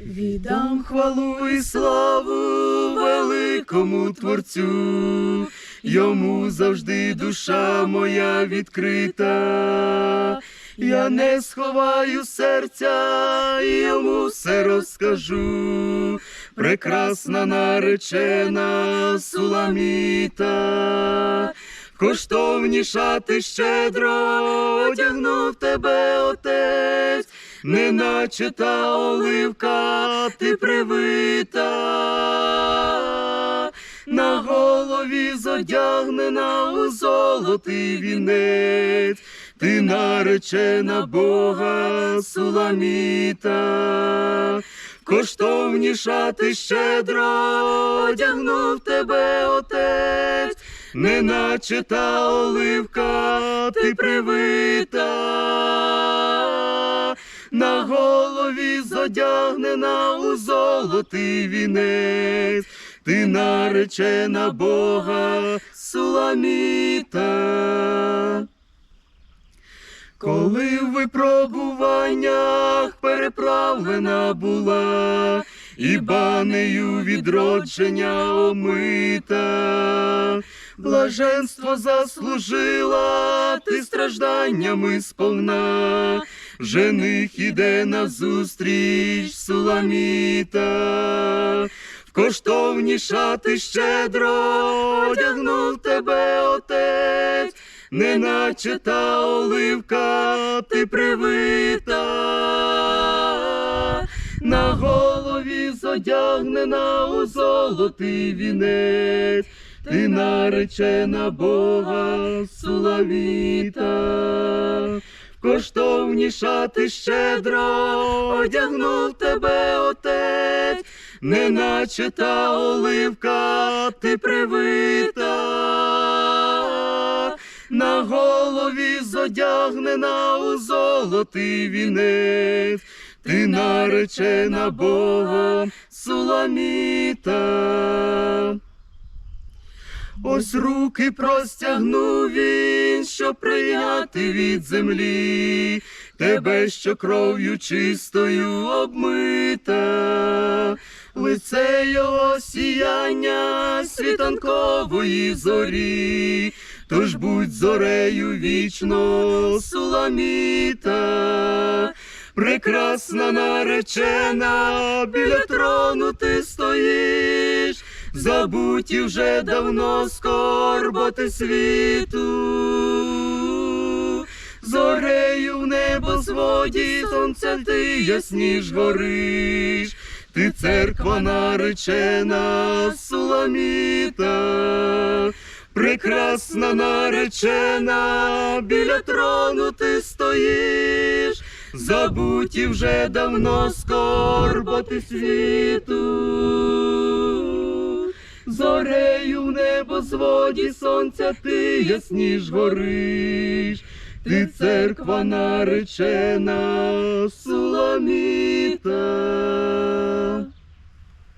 Віддам хвалу і славу великому Творцю, йому завжди душа моя відкрита. Я не сховаю серця, йому все розкажу. Прекрасна наречена суламіта, коштовніша ти щедро одягнув тебе отець, неначе та оливка ти привита, на голові зодягнена у золотий вінець, ти наречена Бога суламіта, коштовніша ти щедро одягнув тебе отець, неначе та оливка ти привита, на голові зодягнена у золотий вінець, ти наречена Бога суламіта. Коли в випробуваннях переправлена була, і банею відродження омита, блаженство заслужила ти стражданнями сповна, жених іде назустріч суламіта, коштовніша ти щедро одягнув тебе отець, неначе та оливка ти привита, на голові зодягнена у золотий вінець, ти наречена Бога сулавіта, коштовніша ти щедро одягнув тебе отець, неначе та оливка ти привита, на голові зодягнена у золотий вінець, ти наречена Богом суламіта. Ось руки простягнув він, щоб прийняти від землі. Тебе, що кров'ю чистою обмита, лице його сіяння світанкової зорі, тож будь зорею вічно суламіта. Прекрасна наречена, біля трону ти стоїш, забуті вже давно скорботи світу. Зорею в небосводі сонця ти ясніш гориш, ти церква наречена, суламіта, прекрасна наречена, біля трону ти стоїш, забуті вже давно скорботи світу. Зорею в небосводі сонця ти ясніш гориш, ти церква наречена, суламіта.